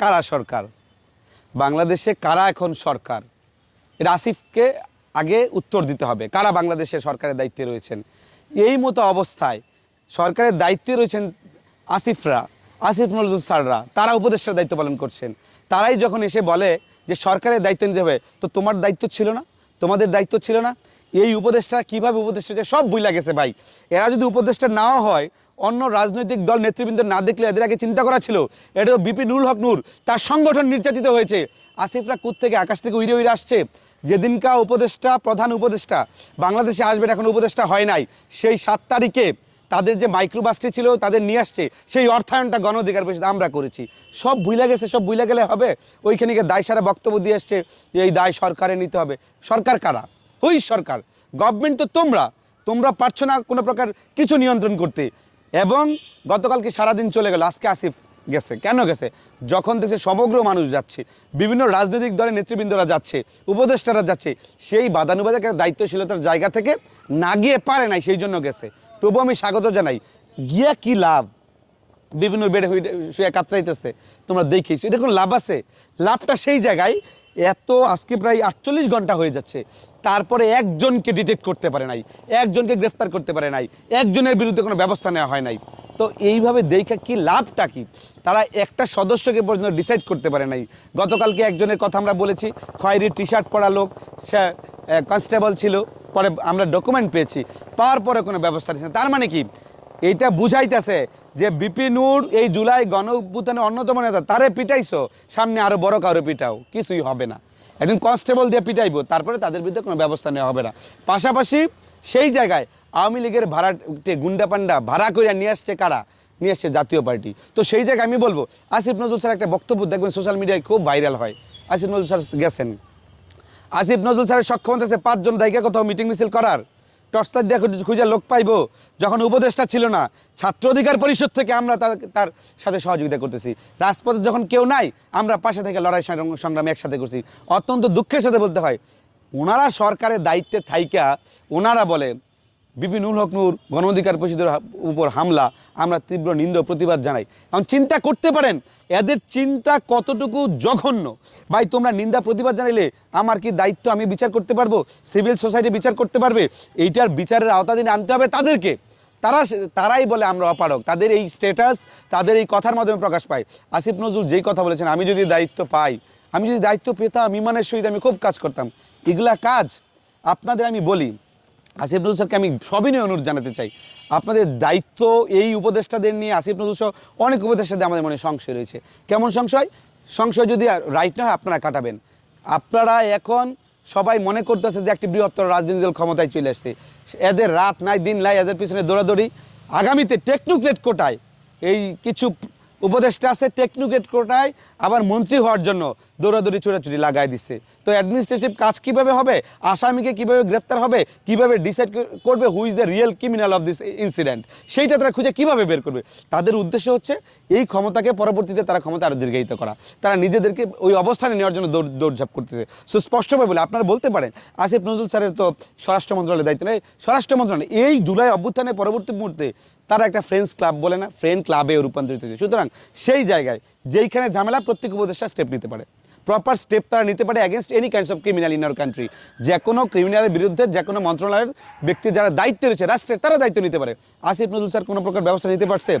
কারা সরকার? বাংলাদেশে কারা এখন সরকার? এটা আসিফকে আগে উত্তর দিতে হবে। কারা বাংলাদেশের সরকারের দায়িত্বে রয়েছেন? এই মতো অবস্থায় সরকারের দায়িত্বে রয়েছেন আসিফরা, আসিফ নজরুল স্যাররা। তারা উপদেষ্টার দায়িত্ব পালন করছেন। তারাই যখন এসে বলে যে সরকারের দায়িত্ব নিতে হবে, তো তোমার দায়িত্ব ছিল না? তোমাদের দায়িত্ব ছিল না? এই উপদেষ্টা কীভাবে উপদেষ্টা সব বুইলা গেছে ভাই। এরা যদি উপদেষ্টা নাও হয় অন্য রাজনৈতিক দল নেতৃবৃন্দ না দেখলে এদের আগে চিন্তা করা ছিল। এটা তো বিপি নুরুল হক নূর, তার সংগঠন নির্যাতিত হয়েছে। আসিফরা কুত থেকে আকাশ থেকে উইরে উইরে আসছে। যেদিনকা উপদেষ্টা, প্রধান উপদেষ্টা বাংলাদেশে আসবেন, এখন উপদেষ্টা হয় নাই। সেই সাত তারিখে তাদের যে মাইক্রোবাসটি ছিল, তাদের নিয়ে আসছে। সেই অর্থায়নটা গণ অধিকার পরিষদ আমরা করেছি। সব ভুলে গেছে, সব ভুলে গেলে হবে। ওইখানে গিয়ে দায় সারা বক্তব্য দিয়ে আসছে যে এই দায় সরকারে নিতে হবে। সরকার কারা? ওই সরকার। গভর্নমেন্ট তো তোমরা। তোমরা পারছ না কোনো প্রকার কিছু নিয়ন্ত্রণ করতে। এবং গতকালকে সারাদিন চলে গেল? আজকে আসিফ গেছে। কেন গেছে? যখন দেখছে সমগ্র মানুষ যাচ্ছে, বিভিন্ন রাজনৈতিক দলের নেতৃবৃন্দরা যাচ্ছে, উপদেষ্টারা যাচ্ছে, সেই বাদানুবাদের দায়িত্বশীলতার জায়গা থেকে না গিয়ে পারে নাই, সেই জন্য গেছে। তবু আমি স্বাগত জানাই। গিয়া কি লাভ? বিভিন্ন বেডে শুয়ে কাতরাইতেছে। তোমরা দেখিস এটা কোনো লাভ আছে? লাভটা সেই জায়গায় এত আজকে প্রায় আটচল্লিশ ঘণ্টা হয়ে যাচ্ছে। তারপরে একজনকে ডিটেক্ট করতে পারে নাই, একজনকে গ্রেফতার করতে পারে নাই, একজনের বিরুদ্ধে কোনো ব্যবস্থা নেওয়া হয় নাই। তো এইভাবে দেখা কি লাভটা কি? তারা একটা সদস্যকে পর্যন্ত ডিসাইড করতে পারে নাই। গতকালকে একজনের কথা আমরা বলেছি খয়েরি টি শার্ট পরা লোক, সে কনস্টেবল ছিল, পরে আমরা ডকুমেন্ট পেয়েছি, পাওয়ার পরে কোনো ব্যবস্থা নিচ্ছে তার মানে কি? এইটা বুঝাইতেছে যে বিপিনুর এই জুলাই গণ অন্যতম নেতা, তারে পিটাইছো, সামনে আরও বড় কারও পিটাও, কিছুই হবে না। একজন কনস্টেবল দিয়ে পিটাইবো, তারপরে তাদের বিরুদ্ধে কোনো ব্যবস্থা নেওয়া হবে না। পাশাপাশি সেই জায়গায় আওয়ামী লীগের ভাড়া গুন্ডা পান্ডা ভাড়া করে নিয়ে আসছে কারা? নিয়ে আসছে জাতীয় পার্টি। তো সেই জায়গায় আমি বলব, আসিফ নজরুল স্যার একটা বক্তব্য দেখবেন সোশ্যাল মিডিয়ায় খুব ভাইরাল হয়। আসিফ নজরুল স্যার গেছেন। আসিফ নজরুল স্যারের সক্ষমতা আছে পাঁচজন ডাইকা কোথাও মিটিং মিছিল করার। টর্চটার দিয়ে খুঁজে- লোক পাইব। যখন উপদেষ্টা ছিল না, ছাত্র অধিকার পরিষদ থেকে আমরা তার সাথে সহযোগিতা করতেছি। রাজপথে যখন কেউ নাই, আমরা পাশে থেকে লড়াই সংগ্রাম- সংগ্রামে একসাথে করছি। অত্যন্ত দুঃখের সাথে বলতে হয়, ওনারা সরকারের দায়িত্বে থাইকা, ওনারা বলে বিপিনুল হক নূর গণ অধিকার পরিষদের উপর হামলা, আমরা তীব্র নিন্দ প্রতিবাদ জানাই। এখন চিন্তা করতে পারেন, এদের চিন্তা কতটুকু জঘন্য? ভাই, তোমরা নিন্দা, প্রতিবাদ জানাইলে আমার কি দায়িত্ব? আমি বিচার করতে পারব? সিভিল সোসাইটি বিচার করতে পারবে? এইটার বিচারের আওতাধীনে আনতে হবে তাদেরকে। তারা তারাই বলে আমরা অপারক তাদের এই স্ট্যাটাস তাদের এই কথার মাধ্যমে প্রকাশ পায়। আসিফ নজরুল যেই কথা বলেছেন, আমি যদি দায়িত্ব পাই, আমি যদি দায়িত্ব পেতাম, ইমানের সহিত আমি খুব কাজ করতাম। এগুলা কাজ আপনাদের আমি বলি। আসিফ নজরুল স্যারকে আমি সবিনয় অনুরোধ জানাতে চাই। আপনাদের দায়িত্ব এই উপদেষ্টাদের নিয়ে আসিফ নজরুল সহ অনেক উপদেষ্টাদের আমাদের মনে সংশয় রয়েছে। কেমন সংশয়? সংশয় যদি রাইট না হয় আপনারা কাটাবেন। আপনারা এখন সবাই মনে করতেছে যে একটি বৃহত্তর রাজনৈতিক দল ক্ষমতায় চলে আসছে। এদের রাত নাই, দিন নাই, এদের পিছনে দৌড়াদৌড়ি। আগামীতে টেকনোক্রেট কোটায় এই কিছু উপদেষ্টা আছে টেকনোক্রেট কোটায় আবার মন্ত্রী হওয়ার জন্য দৌড়াদৌড়ি, ছোটাছুটি লাগাই দিচ্ছে তো অ্যাডমিনিস্ট্রেটিভ কাজ কীভাবে হবে? আসামিকে কীভাবে গ্রেপ্তার হবে? কীভাবে ডিসাইড করবে? Who is the real criminal of this incident সেইটা তারা খুঁজে কীভাবে বের করবে? তাদের উদ্দেশ্য হচ্ছে এই ক্ষমতাকে পরবর্তীতে তারা ক্ষমতা আরও দীর্ঘায়িত করা। তারা নিজেদেরকে ওই অবস্থানে নেওয়ার জন্য দৌড় দৌড়ঝাঁপ করতেছে। সুস্পষ্টভাবে বলে, আপনারা বলতে পারেন, আসিফ নজরুল স্যারের তো স্বরাষ্ট্র মন্ত্রণালয়ের দায়িত্ব নেই। স্বরাষ্ট্র মন্ত্রণালয়, এই জুলাই অভ্যুত্থানের পরবর্তী মুহূর্তে তারা একটা ফ্রেন্ডস ক্লাব বলে না ফ্রেন্ড ক্লাবে রূপান্তরিত হয়েছে। সুতরাং সেই জায়গায় যেইখানে ঝামেলা, প্রত্যেক উপদেষ্টা স্টেপ নিতে পারে। প্রপার স্টেপ তারা নিতে পারে against any kinds of criminal in our country যে কোনো ক্রিমিনালের বিরুদ্ধে, যে কোনো মন্ত্রণালয়ের ব্যক্তি যারা দায়িত্বে রয়েছে, রাষ্ট্রের, তারা দায়িত্ব নিতে পারে। আসিফ নজরুল স্যার কোনো প্রকার ব্যবস্থা নিতে পারছে?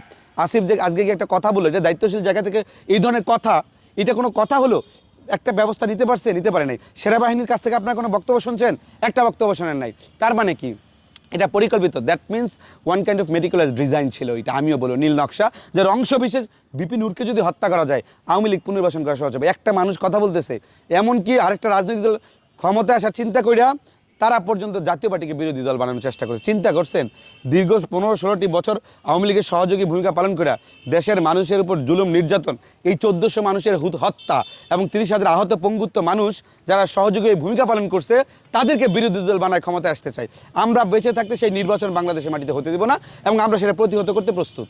আসিফ যে আজকে গিয়ে একটা কথা বলল, যে দায়িত্বশীল জায়গা থেকে এই ধরনের কথা, এটা কোনো কথা হলো? একটা ব্যবস্থা নিতে পারছে, নিতে পারে নাই। সেনাবাহিনীর কাছ থেকে আপনার কোনো বক্তব্য শুনছেন? একটা বক্তব্য শোনেন নাই। তার মানে কি? এটা পরিকল্পিত। That means one kind of meticulous design ছিল এটা, আমিও বলো নীল নকশা, যার অংশ বিশেষ বিপিন উরকে যদি হত্যা করা যায়, আওয়ামী লীগ পুনর্বাসন করা সহজ হবে। একটা মানুষ কথা বলতেছে, এমনকি আরেকটা রাজনৈতিক দল ক্ষমতায় আসার চিন্তা কইরা তারা পর্যন্ত জাতীয় পার্টিকে বিরোধী দল বানানোর চেষ্টা করছে। চিন্তা করছেন, দীর্ঘ পনেরো ষোলোটি বছর আওয়ামী লীগের সহযোগী ভূমিকা পালন করে দেশের মানুষের উপর জুলুম, নির্যাতন, এই চোদ্দোশো মানুষের হুত হত্যা এবং তিরিশ হাজার আহত পঙ্গুত্ব মানুষ যারা সহযোগী ভূমিকা পালন করছে, তাদেরকে বিরোধী দল বানায় ক্ষমতায় আসতে চাই আমরা বেঁচে থাকতে সেই নির্বাচন বাংলাদেশের মাটিতে হতে দেব না এবং আমরা সেটা প্রতিহত করতে প্রস্তুত।